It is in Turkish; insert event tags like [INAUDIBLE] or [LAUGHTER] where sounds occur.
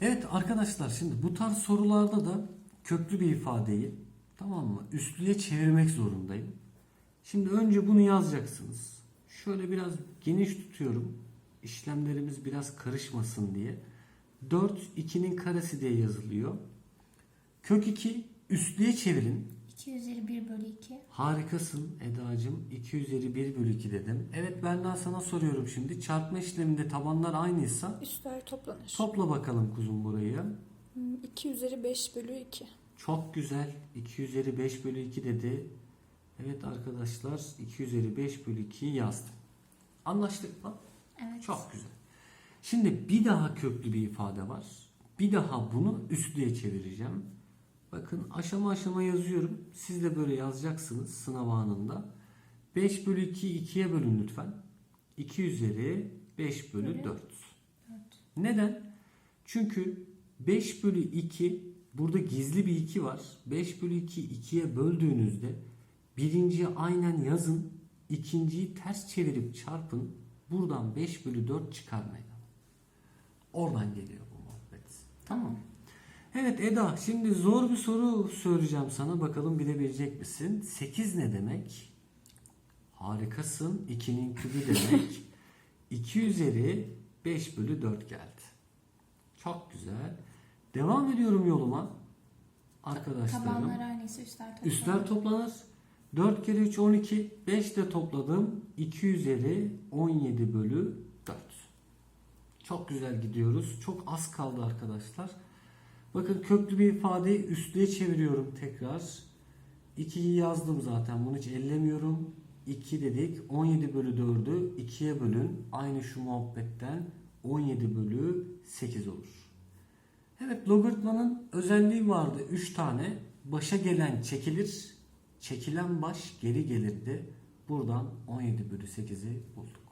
Evet arkadaşlar şimdi bu tarz sorularda da köklü bir ifadeyi tamam mı üstlüye çevirmek zorundayım. Şimdi önce bunu yazacaksınız. Şöyle biraz geniş tutuyorum. İşlemlerimiz biraz karışmasın diye. 4 2'nin karesi diye yazılıyor. Kök 2 üstlüye çevirin. 2 üzeri 1 bölü 2. Harikasın Eda'cığım. 2 üzeri 1 bölü 2 dedim. Evet ben daha sana soruyorum şimdi. Çarpma işleminde tabanlar aynıysa Üstler toplanır. topla bakalım kuzum burayı. Hmm, 2 üzeri 5 bölü 2. Çok güzel. 2 üzeri 5 bölü 2 dedi. Evet arkadaşlar 2 üzeri 5 bölü 2'yi yazdım. Anlaştık mı? Evet. Çok güzel. Şimdi bir daha köklü bir ifade var. Bir daha bunu üstlüğe çevireceğim. Bakın aşama aşama yazıyorum. Siz de böyle yazacaksınız sınav anında. 5 bölü 2 2'ye bölün lütfen. 2 üzeri 5 bölü Bölü 4. Neden? Çünkü 5 bölü 2 burada gizli bir 2 var. 5 bölü 2 2'ye böldüğünüzde birinciyi aynen yazın. ikinciyi ters çevirip çarpın. Buradan 5 bölü 4 çıkarmayın. Oradan geliyor bu muhabbet. Tamam mı? Evet Eda şimdi zor bir soru söyleyeceğim sana. Bakalım bilebilecek misin? 8 ne demek? Harikasın. 2'nin kübü demek. [LAUGHS] 2 üzeri 5 bölü 4 geldi. Çok güzel. Devam ediyorum yoluma. Arkadaşlarım. Tabanlar aynıysa üstler toplanır. Üstler toplanır. 4 kere 3 12. 5 de topladım. 2 üzeri 17 bölü 4. Çok güzel gidiyoruz. Çok az kaldı arkadaşlar. Bakın köklü bir ifadeyi üstlüğe çeviriyorum tekrar. 2'yi yazdım zaten. Bunu hiç ellemiyorum. 2 dedik. 17 bölü 4'ü 2'ye bölün. Aynı şu muhabbetten 17 bölü 8 olur. Evet logaritmanın özelliği vardı. 3 tane. Başa gelen çekilir. Çekilen baş geri gelirdi. Buradan 17 bölü 8'i bulduk.